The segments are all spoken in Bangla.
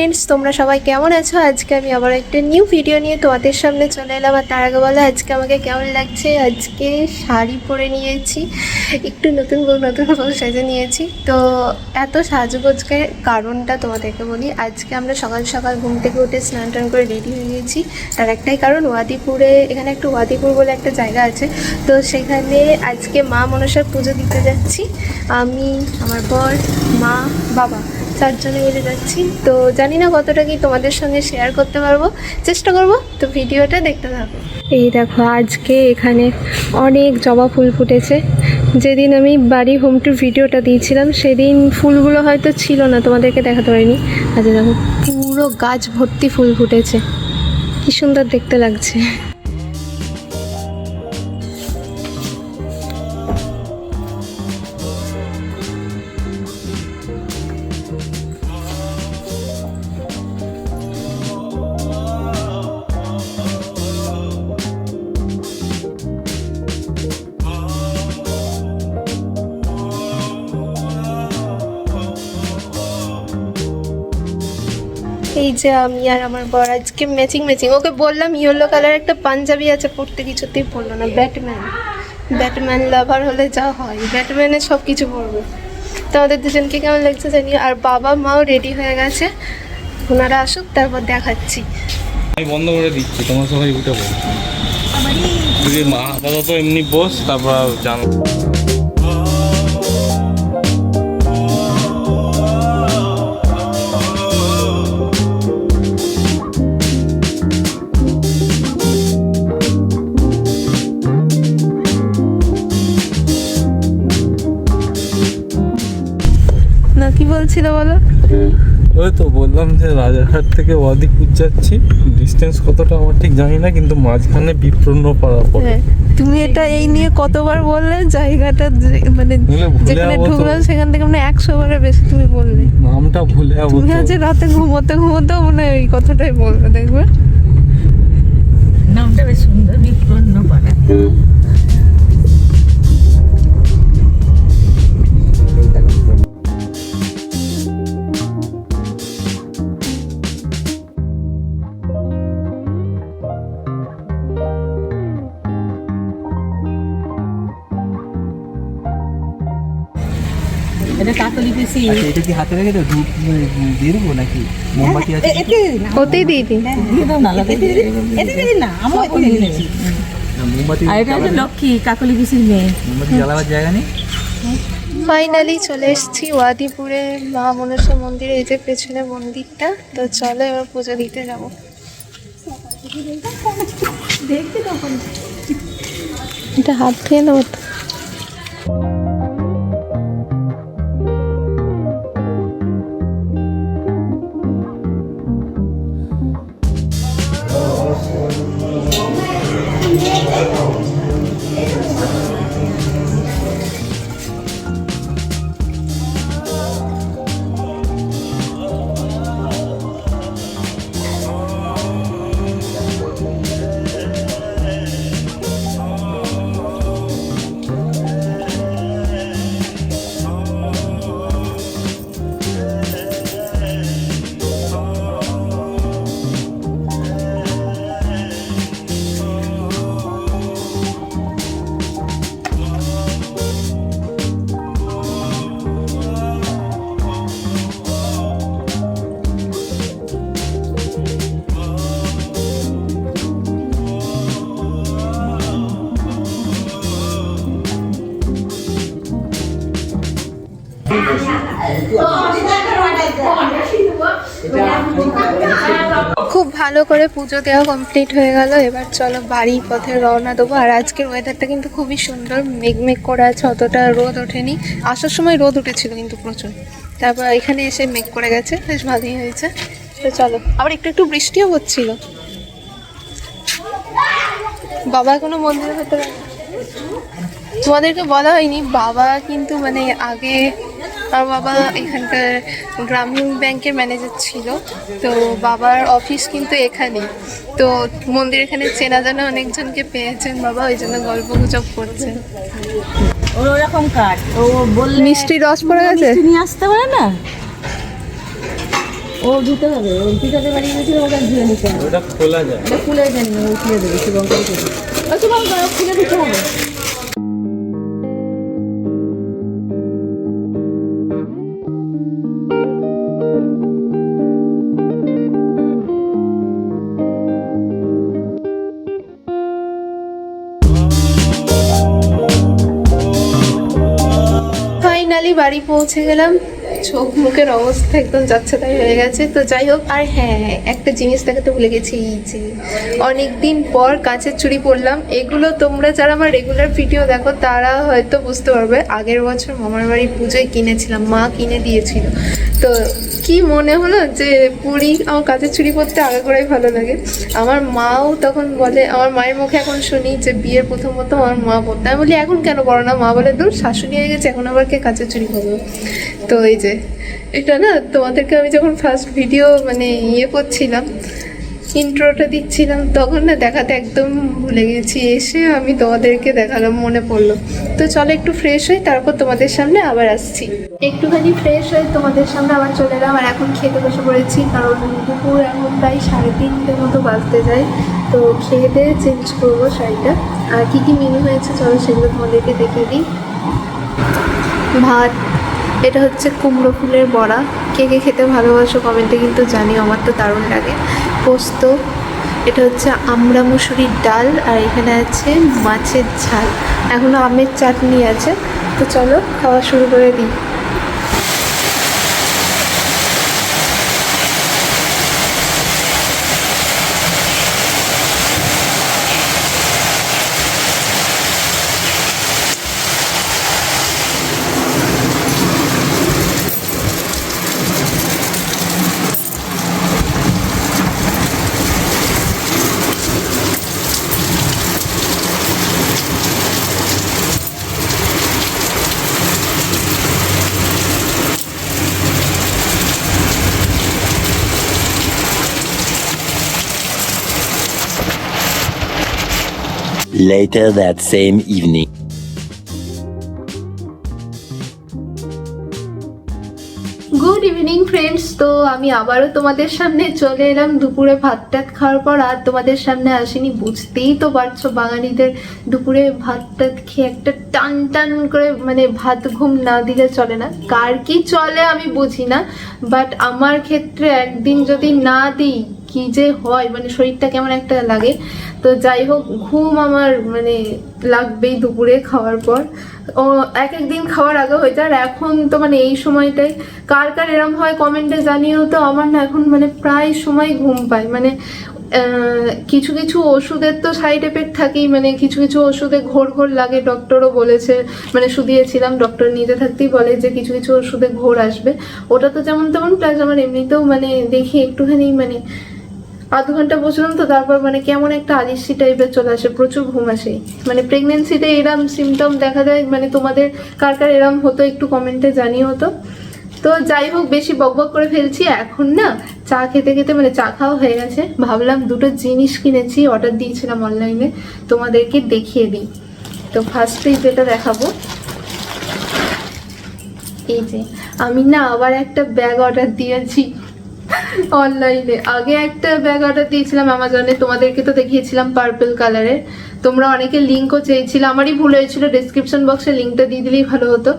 ফ্রেন্ডস তোমরা সবাই কেমন আছো? আজকে আমি আবার একটা নিউ ভিডিও নিয়ে তোমাদের সামনে চলে এলাম। আর তার আগে বলো, আজকে আমাকে কেমন লাগছে? আজকে শাড়ি পরে নিয়েছি, একটু নতুন নতুন সেজে নিয়েছি। তো এত সাজগোজকের কারণটা তোমাদেরকে বলি, আজকে আমরা সকাল সকাল ঘুম থেকে উঠে স্নান টান করে রেডি হয়ে গেছি তার একটাই কারণ, ওয়াদিপুরে, এখানে একটু ওয়াদিপুর বলে একটা জায়গা আছে। তো সেখানে আজকে মা মনসার পুজো দিতে যাচ্ছি। আমি, আমার বর, মা, বাবা। চারজনে মিলে যাচ্ছি। তো জানি না কতটা কি তোমাদের সঙ্গে শেয়ার করতে পারব। চেষ্টা করব, তো ভিডিওটা দেখতে থাকো। এই দেখো, আজকে এখানে অনেক জবা ফুল ফুটেছে। যেদিন আমি বাড়ি হোম টুর ভিডিওটা দিয়েছিলাম, সেদিন ফুলগুলো হয়তো ছিল না, তোমাদেরকে দেখাতে পারিনি। আচ্ছা দেখো, পুরো গাছ ভর্তি ফুল ফুটেছে। কি সুন্দর দেখতে লাগছে। যে আমি আর আমার বর আজকে ম্যাচিং ম্যাচিং ওকে বললাম ইয়েলো কালার একটা পাঞ্জাবি আছে, পড়তে কিছুতেই পড়ল না। ব্যাটম্যান ব্যাটম্যান লাভার হলে যা হয় ব্যাটম্যানের সব কিছু পড়বে। তো আমাদের দুজনকে কেমন লাগছে জানি আর বাবা মাও রেডি হয়ে গেছে। ওনারা আসুক, তারপর দেখাচ্ছি। আমি বন্ধ করে দিচ্ছি, তোমার সবাই উঠে তুই মা, আপাতত এমনি বস, তারপর জানো। বলছিল বলো? ওই তো বললাম যে রাজারহাট থেকে ওয়াদিপুর যাচ্ছি ডিস্টেন্স কতটা আমার ঠিক জানি না কিন্তু মাঝখানে বিপ্রন্ন পাড়া। পড়ে হ্যাঁ তুমি এটা এই নিয়ে কতবার বললে? জায়গাটা যে- মানে যেখানে ঢুকলাম সেখান থেকে মানে একশো বারের বেশি তুমি বললে। নামটা ভুলে যাব তুমি আজ রাতে ঘুমোতে ঘুমোতেও মানে এই কথাটাই বলবে দেখবে? নামটা বেশ সুন্দর বিপ্রন্ন পাড়া এটা কাকলি পিসি আচ্ছা এটা কি হাতে রেখে ধূপ দিয়ে দেবো নাকি? মোমবাতি আছে ওতেই দিয়ে দিই দিয়ে দাও না? লাগাতে না? আমরা না, মোমবাতি আর এটা হচ্ছে লক্ষ্মী কাকলি পিসির মেয়ে। মোমবাতি জ্বালাবার জায়গা নেই? ফাইনালি চলে এসেছি ওয়াদিপুরে মা মনসা মন্দিরে এই যে পেছনে মন্দিরটা। তো চলো এবার পুজো দিতে যাব। এটা হাত ধুয়ে নেব তো? খুব ভালো করে পুজো দেওয়া কমপ্লিট হয়ে গেল। এবার চলো বাড়ি পথে রওনা দেবো। আর আজকের ওয়েদারটা কিন্তু খুবই সুন্দর। মেঘমেঘ করে আছে, অতটা রোদ ওঠেনি। আসার সময় রোদ উঠেছিল কিন্তু প্রচুর। তারপর এখানে এসে মেঘ করে গেছে। বেশ ভালোই হয়েছে। তো চলো, আবার একটু একটু বৃষ্টিও হচ্ছিল। বাবা কোনো মন্দিরের ভেতরে তোমাদেরকে বলা হয়নি। বাবা কিন্তু মানে আগে আমার বাবা এখানকার গ্রামীণ ব্যাংকের ম্যানেজার ছিল। তো বাবার অফিস কিন্তু এখানেই। তো মন্দির এখানে চেনা জানা অনেকজনকে পেয়েছেন বাবা ওই জন্য গল্প গুজব করছেন। ওর ওরকম কাঠ ও বললে মিষ্টি রস পড়ে গেছে? মিষ্টি নিয়ে আসতে পারে না? ও ধুতে হবে। ওই পিতাদের বাড়ি গেছিল ওটা ধুয়ে নিতে হবে। ওটা খোলা যায়। এটা খুলে দেন না ওই খুলে দেবে শুভঙ্কর ও শুভঙ্কর খুলে দিতে হবে। বাড়ি পৌঁছে গেলাম। চোখ মুখের অবস্থা একদম যাচ্ছে তাই হয়ে গেছে। তো যাই হোক আর হ্যাঁ একটা জিনিস দেখাতে ভুলে গেছি, এই যে অনেক দিন পর কাঁচের চুড়ি পরলাম, এগুলো তোমরা যারা আমার রেগুলার ভিডিও দেখো, তারা হয়তো বুঝতে পারবে, আগের বছর মামার বাড়ি পুজোয় কিনেছিলাম, মা কিনে দিয়েছিল। তো কি মনে হলো যে পুরী আমার কাঁচের চুড়ি পরতে আগে করাই ভালো লাগে? আমার মাও তখন বলে, আমার মায়ের মুখে এখন শুনি যে বিয়ের প্রথম প্রথম আমার মা পরতে, আমি বলি, এখন কেন করো না? মা বলে দূর শাশুড়ি হয়ে গেছে, এখন আবার কে কাঁচের চুড়ি করব তো এই যে এটা না, তোমাদেরকে আমি যখন ফার্স্ট ভিডিও মানে ইয়ে করছিলাম ইন্ট্রোটা দিচ্ছিলাম, তখন না দেখাতে একদম ভুলে গেছি। এসে আমি তোমাদেরকে দেখালাম, মনে পড়ল। তো চলো একটু ফ্রেশ হই, তারপর তোমাদের সামনে আবার আসছি। একটুখানি ফ্রেশ হয়ে তোমাদের সামনে আবার চলে এলাম। আর এখন খেতে বসে পড়েছি, কারণ দুপুর এখন প্রায় সাড়ে তিনটে মতো বাজতে যায়। তো খেয়ে দিয়ে চেঞ্জ করব শাড়িটা। আর কী কী মেনু হয়েছে, চলো সেগুলো তোমাদেরকে দেখিয়ে দিই। ভাত এটা হচ্ছে কুমড়ো ফুলের বড়া। কে কে খেতে ভালোবাসো কমেন্টে কিন্তু জানি আমার তো দারুণ লাগে। পোস্ত, এটা হচ্ছে আমড়া মুসুরির ডাল আর এখানে আছে মাছের ঝাল। এখনও আমের চাটনি আছে। তো চলো খাওয়া শুরু করে দিই। Later that same evening. Good evening friends তো আমি আবারও তোমাদের সামনে চলে এলাম দুপুরে ভাত টাত খাওয়ার পর, আর তোমাদের সামনে আসিনি, বুঝতেই তো পারছ বাঙালিদের দুপুরে ভাত টাত খেয়ে একটা টান টান করে মানে ভাত ঘুম না দিলে চলে না কার কি চলে আমি বুঝি না বাট আমার ক্ষেত্রে একদিন যদি না দিই কি যে হয় মানে শরীরটা কেমন একটা লাগে। তো যাই হোক, ঘুম আমার মানে লাগবেই দুপুরে খাওয়ার পর। ও, এক এক দিন খাওয়ার আগে হয়ে যায়। আর এখন তো মানে এই সময়টাই কার কার এরম হয় কমেন্টে জানিয়েও তো। আমার না এখন মানে প্রায় সময় ঘুম পায়। মানে কিছু কিছু ওষুধের তো সাইড এফেক্ট থাকেই। মানে কিছু কিছু ওষুধে ঘোর ঘোর লাগে। ডক্টরও বলেছে মানে শুধিয়েছিলাম ডক্টর নিজে থাকতেই বলে যে কিছু কিছু ওষুধে ঘোর আসবে। ওটা তো যেমন তেমন প্লাস আমার এমনিতেও মানে দেখি একটুখানি মানে আধ ঘণ্টা বসলাম তো, তারপর মানে কেমন একটা আলিসি টাইপের চলে আসে, প্রচুর ঘুম আসে। মানে প্রেগনেন্সিতে এরম সিমটম দেখা যায় মানে তোমাদের কার কার এরম হতো একটু কমেন্টে জানিয়ে হতো তো। যাই হোক, বেশি বকবক করে ফেলছি, এখন না চা খেতে খেতে মানে চা খাওয়া হয়ে গেছে। ভাবলাম দুটো জিনিস কিনেছি অর্ডার দিয়েছিলাম অনলাইনে তোমাদেরকে দেখিয়ে দিই। তো ফার্স্টেই যেটা দেখাবো, এই যে, আমি না আবার একটা ব্যাগ অর্ডার দিয়েছি। অনলাইনে আগে একটা ব্যাগ অর্ডার দিয়েছিলাম অ্যামাজনে তোমাদেরকে তো দেখিয়েছিলাম পার্পল কালারের তোমরা অনেকে লিঙ্কও চেয়েছিলে, আমারই ভুল হয়েছিল ডিসক্রিপশন বক্সে লিঙ্কটা দিয়ে দিলেই ভালো হতো।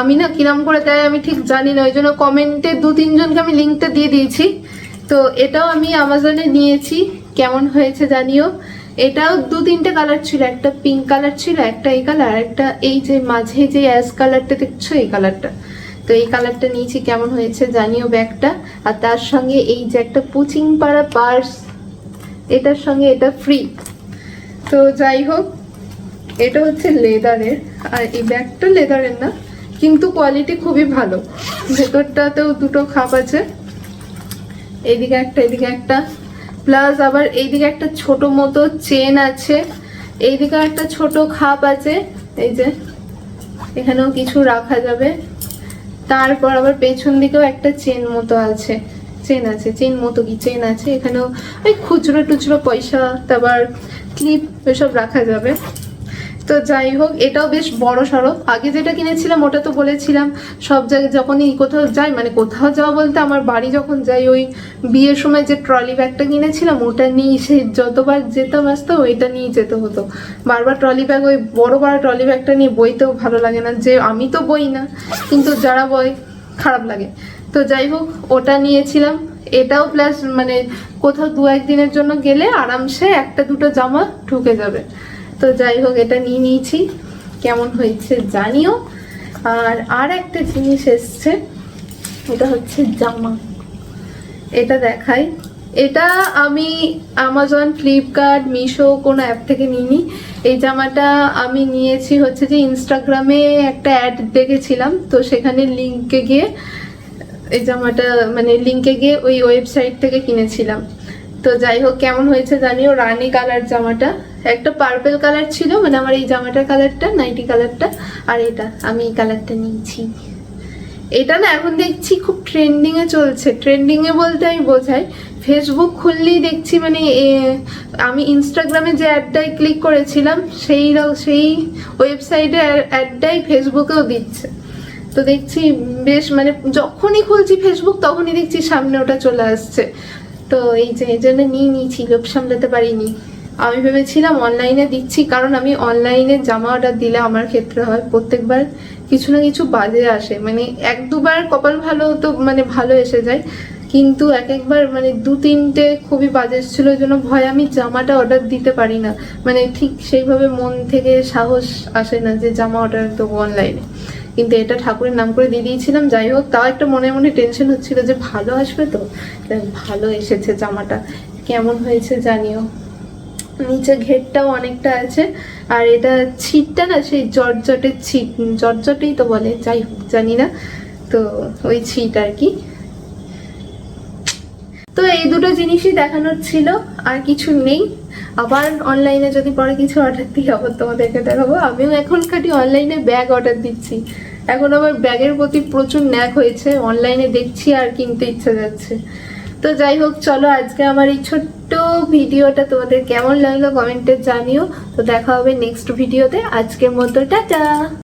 আমি না কিরাম করে দেয় আমি ঠিক জানি না ওই জন্য কমেন্টে দু, তিনজনকে আমি লিঙ্কটা দিয়ে দিয়েছি। তো এটাও আমি অ্যামাজনে নিয়েছি, কেমন হয়েছে জানিও। এটাও দু, তিনটে কালার ছিল, একটা পিঙ্ক কালার ছিল, একটা এই কালার একটা এই যে মাঝে যে অ্যাশ কালারটা দেখছ, এই কালারটা তো এই কালারটা নিয়েছি, কেমন হয়েছে জানিও ব্যাগটা। আর তার সঙ্গে এই যে একটা পুচিং পাড়া পার্স, এটার সঙ্গে এটা ফ্রি তো যাই হোক, এটা হচ্ছে লেদারের। আর এই ব্যাগটা লেদারের না, কিন্তু কোয়ালিটি খুবই ভালো। ভেতরটাতেও দুটো খাপ আছে। এইদিকে একটা এদিকে একটা। প্লাস আবার এইদিকে একটা ছোট মতো চেন আছে। এইদিকে একটা ছোট খাপ আছে। এই যে, এখানেও কিছু রাখা যাবে। তারপর আবার পেছন দিকেও একটা চেন মতো আছে, চেন আছে, চেন মতো কি চেন আছে, এখানেও ওই খুচরো টুচরো পয়সা, তারপর ক্লিপ এসব রাখা যাবে। তো যাই হোক, এটাও বেশ বড় সড়ো আগে যেটা কিনেছিলাম, ওটা তো বলেছিলাম, সব জায়গায় যখনই কোথাও যাই মানে কোথাও যাওয়া বলতে আমার বাড়ি যখন যাই, ওই বিয়ের সময় যে ট্রলি ব্যাগটা কিনেছিলাম, ওটা নিয়ে সে যতবার যেতাম আসতো, ওইটা নিয়ে যেতে হতো। বারবার ট্রলি ব্যাগ, ওই বড় বড় ট্রলি ব্যাগটা নিয়ে বইতেও ভালো লাগে না। যে আমি তো বই না, কিন্তু যারা বই খারাপ লাগে। তো যাই হোক, ওটা নিয়েছিলাম। এটাও প্লাস মানে কোথাও দু একদিনের জন্য গেলে আরামসে একটা দুটো জামা ঢুকে যাবে। তো যাই হোক, এটা নিয়ে নিয়েছি। কেমন হয়েছে জানিও। আর আর একটা জিনিস এসছে, এটা হচ্ছে জামা। এটা দেখাই। এটা আমি আমাজন ফ্লিপকার্ট মিশো কোনো অ্যাপ থেকে নিইনি। এই জামাটা আমি নিয়েছি হচ্ছে যে ইনস্টাগ্রামে একটা অ্যাড দেখেছিলাম। তো সেখানে লিঙ্কে গিয়ে এই জামাটা মানে লিঙ্কে গিয়ে ওই ওয়েবসাইট থেকে কিনেছিলাম। তো যাই হোক, কেমন হয়েছে জানিও? রানি কালার জামাটা। একটা পার্পল কালার ছিল মানে আমার এই জামাটার কালারটা নাইটি কালারটা আর এটা, আমি এই কালারটা নিয়েছি। এটা না এখন দেখছি খুব ট্রেন্ডিং এ চলছে। ট্রেন্ডিং এ বলতে আমি বোঝাই ফেসবুক খুললেই দেখছি মানে আমি ইনস্টাগ্রামে যে অ্যাডটাই ক্লিক করেছিলাম, সেই সেই ওয়েবসাইটে অ্যাডটাই ফেসবুকেও দিচ্ছে। তো দেখছি বেশ মানে যখনই খুলছি ফেসবুক তখনই দেখছি সামনে ওটা চলে আসছে। তো এই যে, এই জন্য নিয়ে নিয়েছি লোভ সামলাতে পারিনি। আমি ভেবেছিলাম অনলাইনে দিচ্ছি, কারণ আমি অনলাইনে জামা অর্ডার দিলে আমার ক্ষেত্রে হয়, প্রত্যেকবার কিছু না কিছু বাজে আসে। মানে এক দুবার কপাল ভালো তো মানে ভালো এসে যায়, কিন্তু এক একবার মানে দু তিনটে খুবই বাজে ছিল ওই জন্য ভয় আমি জামাটা অর্ডার দিতে পারি না। মানে ঠিক সেইভাবে মন থেকে সাহস আসে না যে জামা অর্ডার দেবো অনলাইনে কিন্তু এটা ঠাকুরের নাম করে দিয়ে দিয়েছিলাম। যাই হোক, তাও একটা মনে মনে টেনশন হচ্ছিল যে ভালো আসবে তো? ভালো এসেছে জামাটা। কেমন হয়েছে জানিও। নিচে ঘেরটাও অনেকটা আছে। আর এটা ছিটটা না, সেই জর্জটের ছিট জর্জটেই তো বলে, যাই হোক, জানি না। তো ওই ছিট আর কি। তো এই দুটো জিনিসই দেখানোর ছিল, আর কিছু নেই। আবার অনলাইনে যদি পরে কিছু অর্ডার দিই, আবার তোমাদেরকে দেখাবো। আমিও এখন কাটি অনলাইনে ব্যাগ অর্ডার দিচ্ছি। এখন আমার ব্যাগের প্রতি প্রচুর ন্যাক হয়েছে। অনলাইনে দেখছি আর কিনতে ইচ্ছা যাচ্ছে। তো যাই হোক, চলো আজকে আমার এই ছোট্ট ভিডিওটা তোমাদের কেমন লাগল কমেন্টে জানিও। তো দেখা হবে নেক্সট ভিডিওতে আজকের মতো, টাটা!